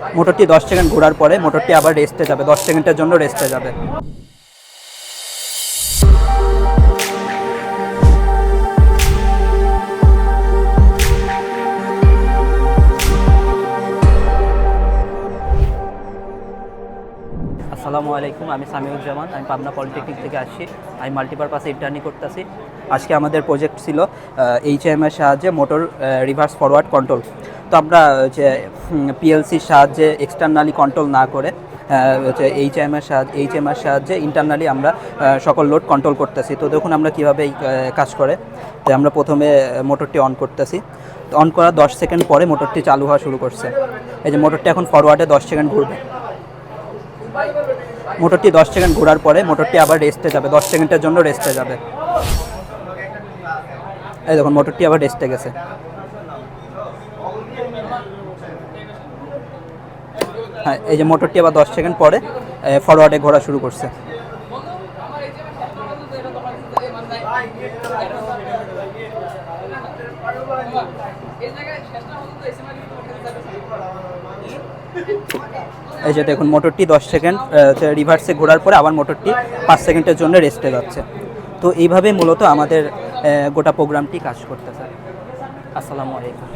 মোটরটি দশ সেকেন্ড ঘোরার পরে মোটরটি আবার রেস্টে যাবে। দশ সেকেন্ডের জন্য রেস্টে যাবে। আসসালামু আলাইকুম আমি সামিউজ্জামান আমি পাবনা পলিটেকনিক থেকে আসছি। আমি মাল্টিপারপাসে ইন্টার্নি করতেছি। আজকে আমাদের প্রজেক্ট ছিল এইচ এম এর সাহায্যে মোটর রিভার্স ফরওয়ার্ড কন্ট্রোল তো আমরা যে পিএলসির সাহায্যে এক্সটার্নালি কন্ট্রোল না করে হচ্ছে এইচ এম এর সাহায্যে এইচ এম এর সাহায্যে ইন্টারনালি আমরা সকল লোড কন্ট্রোল করতেছি। তো দেখুন আমরা কীভাবে এই, কাজ করে। তো আমরা প্রথমে মোটরটি অন করতেছি। অন করার দশ সেকেন্ড পরে মোটরটি চালু হওয়া শুরু করছে। এই যে মোটরটি এখন ফরওয়ার্ডে দশ সেকেন্ড ঘুরবে। মোটরটি দশ সেকেন্ড ঘোরার পরে মোটরটি আবার রেস্টে যাবে। দশ সেকেন্ডের জন্য রেস্টে যাবে। এই দেখুন, মোটরটি আবার রেস্টে গেছে। হ্যাঁ এই যে মোটরটি আবার দশ সেকেন্ড পরে ফরওয়ার্ডে ঘোরা শুরু করছে। এই যে দেখুন মোটরটি দশ সেকেন্ড রিভার্সে ঘোরার পরে আবার মোটরটি পাঁচ সেকেন্ডের জন্য রেস্টে যাচ্ছে। তো এইভাবে মূলত আমাদের গোটা প্রোগ্রামটি কাজ করতেছে। আসসালামু আলাইকুম।